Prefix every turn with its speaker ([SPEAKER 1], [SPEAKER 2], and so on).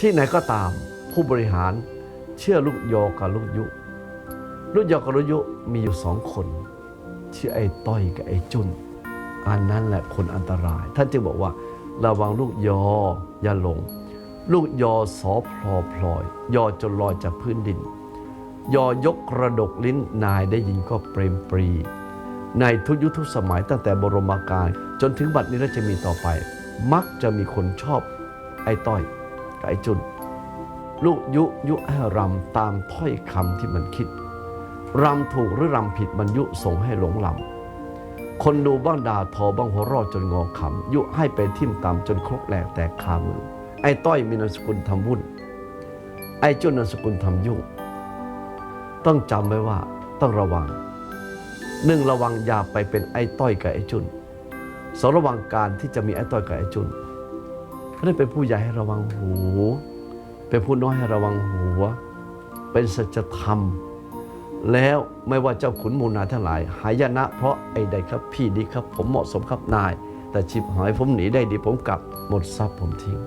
[SPEAKER 1] ที่ไหนก็ตามผู้บริหารเชื่อลูกยอกับลูกยุ ลูกยอกับลูกยุมีอยู่สองคนชื่อไอ้ต้อยกับไอ้จุนอันนั้นแหละคนอันตราย ท่านจึงบอกว่า ระวังลูกยออย่าหลง ลูกยอสอพลอพลอย ยอจนลอยจากพื้นดิน ยอยกกระดกลิ้นนายได้ยินก็เปรมปรี ในทุกยุคทุกสมัยตั้งแต่บรมกาลจนถึงบัดนี้และจะมีต่อไป มักจะมีคนชอบไอ้ต้อย ไอ้จุนลูกยุยุให้รำตามถ้อยคำที่มันคิดรำถูกหรือรำผิดมันยุส่งให้หลงลำคนดูบ้างด่าทอบ้างหัวรอดจนงอขำยุให้ไปทิ่มตามจนครกแหลกแตกคามือ ไอ้ต้อยมีนามสกุลทำวุ่น ไอ้จุนนามสกุลทำยุ่ง ต้องจำไว้ว่าต้องระวังหนึ่งระวังอย่าไปเป็นไอ้ต้อยกับไอ้จุนสองระวังการที่จะมีไอ้ต้อยกับไอ้จุน เขาได้เป็นผู้ใหญ่ให้ระวังหู เป็นผู้น้อยให้ระวังหัว เป็นสัจธรรม แล้วไม่ว่าเจ้าขุนมูลนายทั้งหลาย หายนะ เพราะไอ้ใดครับพี่ดีครับ ผมเหมาะสมครับนาย แต่ชิบหายผมหนีได้ดีผมกลับหมดทรัพย์ผมทิ้ง